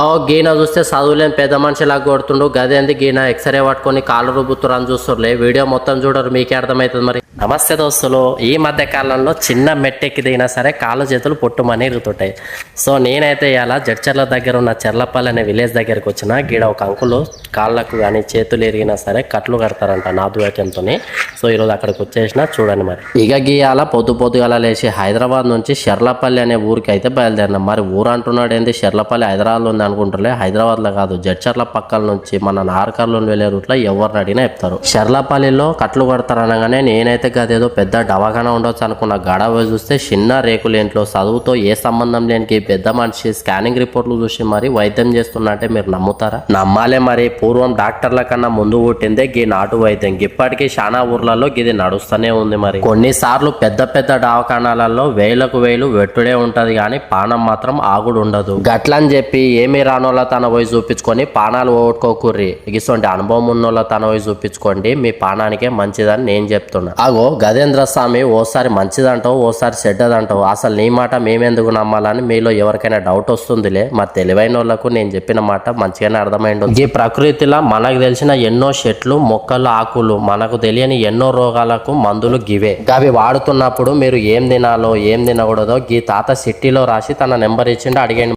ఓ గీన చూస్తే చదువులేని పెద్ద మనిషిలాగా కొడుతుండు. గదేంది గీన ఎక్స్రే పట్టుకొని కాళ్ళు రుబ్బుతురు అని చూస్తుర్లే వీడియో మొత్తం చూడరు మీకే అర్థమవుతుంది మరి. నమస్తే దోస్తులు. ఈ మధ్య కాలంలో చిన్న మెట్టెక్కి దిగినా సరే కాళ్ళు చేతులు పొట్టుమని ఇరుగుతుంటాయి. సో నేనైతే ఇలా జడ్చర్ల దగ్గర ఉన్న చెర్లపల్లి అనే విలేజ్ దగ్గరికి వచ్చిన గీడ ఒక అంకులు కాళ్ళకు కానీ చేతులు ఎరిగినా సరే కట్లు కడతారంట నాదువాక్యంతో సో ఈరోజు అక్కడికి వచ్చేసిన చూడండి మరి. ఇక గీయాల పొద్దు పొద్దుగాల లేచి హైదరాబాద్ నుంచి షెర్లపల్లి అనే ఊరికి అయితే బయలుదేరినాం. మరి ఊరు అంటున్నాడు ఏంది షెర్లపల్లి హైదరాబాద్లో ఉంది అనుకుంటారులే హైదరాబాద్లో కాదు జడ్చర్ల పక్కల నుంచి మన నార్కర్లో వెళ్ళే రూట్లో ఎవరిని అడిగినా చెప్తారు. షర్లపల్లిలో కట్లు కడతారు అనగానే నేనైతే గదేదో పెద్ద డవాఖానా ఉండొచ్చు అనుకున్న గడవ చూస్తే చిన్న రేకులు ఇంట్లో చదువుతో ఏ సంబంధం లేనికి పెద్ద మనిషి స్కానింగ్ రిపోర్ట్లు చూసి మరి వైద్యం చేస్తున్నట్టే మీరు నమ్ముతారా? నమ్మాలే మరి పూర్వం డాక్టర్ల కన్నా ముందు పుట్టిందే గీ నాటు వైద్యం. ఇప్పటికీ చాలా ఊర్లలో ఇది నడుస్తూనే ఉంది మరి. కొన్నిసార్లు పెద్ద పెద్ద దవాఖానాలలో వేలకు వేలు వెట్టుడే ఉంటది కానీ పానం మాత్రం ఆగుడు ఉండదు గట్లని చెప్పి ఏమీ రానోళ్ళ తన పోయి చూపించుకొని పానాలు ఓడుకోకుర్రి. ఇటువంటి అనుభవం ఉన్నోళ్ళ తన పోయి చూపించుకోండి మీ పానానికే మంచిదని నేను చెప్తున్నా. అగో గజేంద్ర స్వామి ఓసారి మంచిదంటావు ఓసారి చెడ్డదంటావు. అసలు నీ మాట మేమెందుకు నమ్మాలని మీలో ఎవరికైనా డౌట్ వస్తుందిలే? మరి తెలివైన వాళ్ళకు నేను చెప్పిన మాట మంచిగానే అర్థమైండు ఈ ప్రకృతిలో మనకు తెలిసిన ఎన్నో చెట్లు మొక్కలు ఆకులు మనకు తెలియని ఎన్నో రోగాలకు మందులు గివే. అవి వాడుతున్నప్పుడు మీరు ఏం తినాలో ఏం తినకూడదో గీ తాత సిటీలో రాసి తన నెంబర్ ఇచ్చిండో అడిగండి.